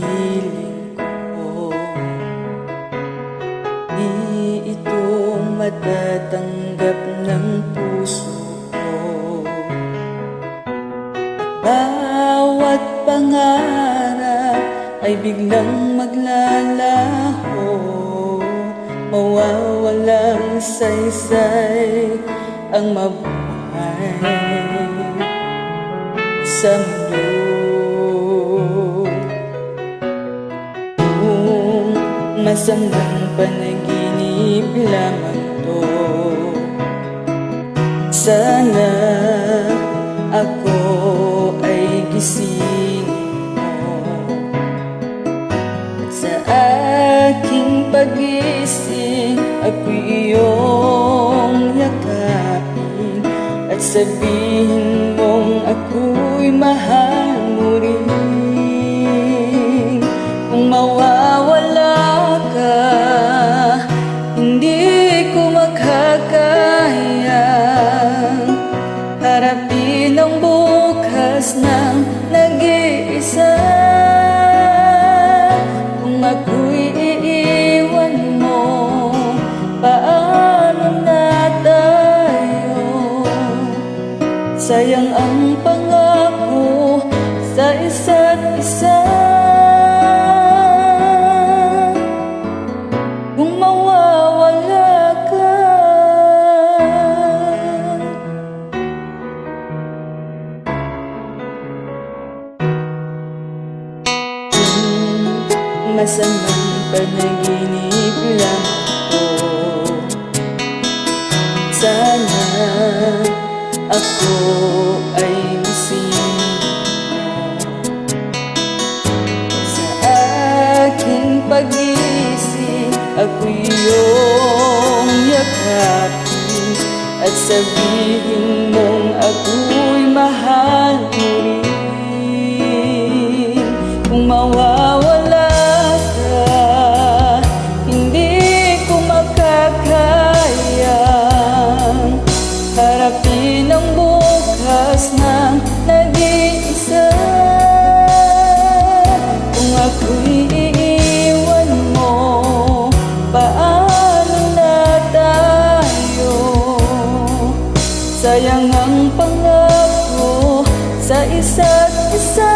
piling ko. Di ito matatanggap ng puso ko. Bawat pangarap ay biglang maglalaho. Mawawalang saysay ang mabuhay. Sa mundo masamang panaginip lamang to. Sana ako ay gisingin mo. At sa aking pagising Ako'y iyong yakapin At sabihin Harapin ang bukas ng nag-iisa Kung ako'y iiwan mo Paano na tayo? Sayang ang pangako sa isa't Masamang panaginip lang ako. Sana ako ay gising Sa aking pag-isip Ako'y iyong yakapin. At sabihin mong ako'y mahal mo rin. Kung mawawala sayang ang pangako sa isa't isa.